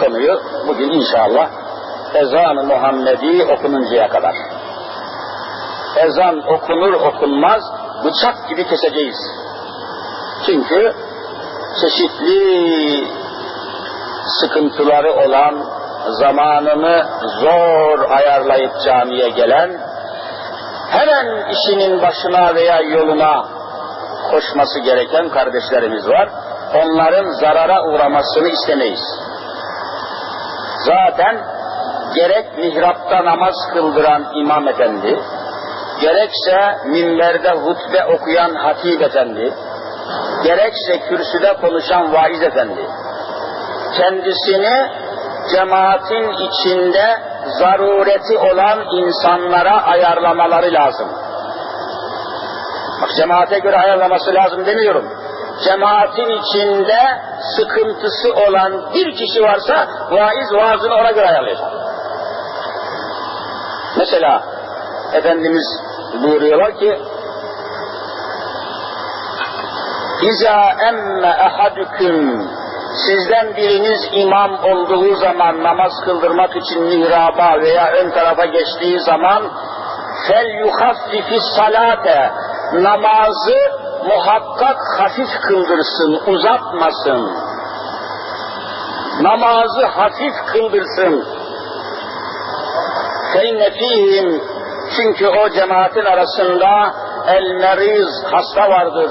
konuyu bugün inşallah ezan-ı Muhammedi okununcaya kadar. Ezan okunur okunmaz bıçak gibi keseceğiz. Çünkü çeşitli sıkıntıları olan, zamanını zor ayarlayıp camiye gelen, hemen işinin başına veya yoluna koşması gereken kardeşlerimiz var. Onların zarara uğramasını istemeyiz. Zaten gerek mihrapta namaz kıldıran imam efendi, gerekse minberde hutbe okuyan hatip efendi, gerekse kürsüde konuşan vaiz efendi, kendisini cemaatin içinde zarureti olan insanlara ayarlamaları lazım. Bak cemaate göre ayarlaması lazım demiyorum. Cemaatin içinde sıkıntısı olan bir kişi varsa vaiz vaazını ona göre ayarlayacak. Mesela Efendimiz buyuruyorlar ki İza emme ehadüküm sizden biriniz imam olduğu zaman namaz kıldırmak için mihraba veya ön tarafa geçtiği zaman fel yuhaffifis salate namazı muhakkak hafif kıldırsın, uzatmasın. Namazı hafif kıldırsın. Feyne fihim çünkü o cemaatin arasında el meriz hasta vardır.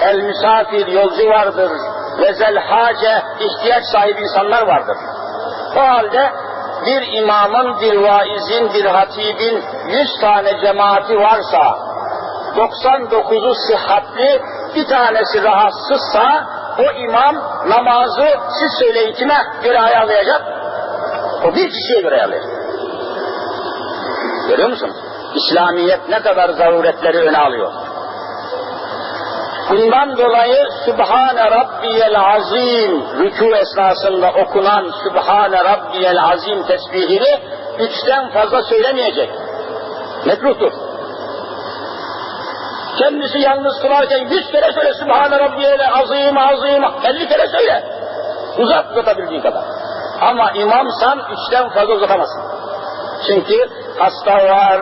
El misafir yolcu vardır. Ve zel hace ihtiyaç sahibi insanlar vardır. O halde bir imamın, bir vaizin, bir hatibin yüz tane cemaati varsa 99'u sıhhatli, bir tanesi rahatsızsa o imam namazı siz söyleyin kime göre ayarlayacak? O bir kişiye göre ayarlayacak. Görüyor musunuz? İslamiyet ne kadar zaruretleri öne alıyor. Bundan dolayı Sübhane Rabbiyel Azim rükû esnasında okunan Sübhane Rabbiyel Azim tesbihini üçten fazla söylemeyecek. Mekruhtur. Kendisi yalnız kılarken yüz kere söyle Sübhane Rabbiyel Azim Azim elli kere söyle. Uzat uzatabildiğin kadar. Ama imamsan üçten fazla uzatamazsın. Çünkü hasta var,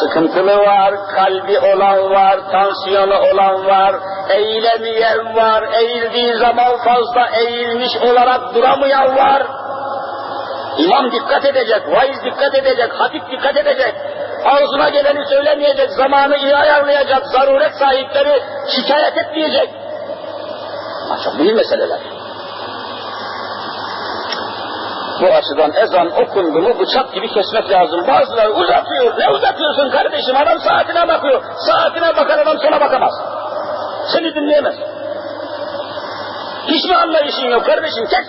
sıkıntılı var, kalbi olan var, tansiyonu olan var, eğilemeyen var, eğildiği zaman fazla eğilmiş olarak duramayan var. İmam dikkat edecek, vaiz dikkat edecek, hatip dikkat edecek. Ağzına geleni söylemeyecek, zamanı iyi ayarlayacak, zaruret sahipleri şikayet etmeyecek. Çok büyük meseleler. Bu açıdan ezan okundu mu bıçak gibi kesmek lazım. Bazıları uzatıyor. Ne uzatıyorsun kardeşim? Adam saatine bakıyor. Saatine bakan adam sana bakamaz. Seni dinleyemez. Hiç mi anlayışın yok kardeşim? Kes.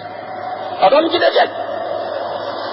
Adam gidecek.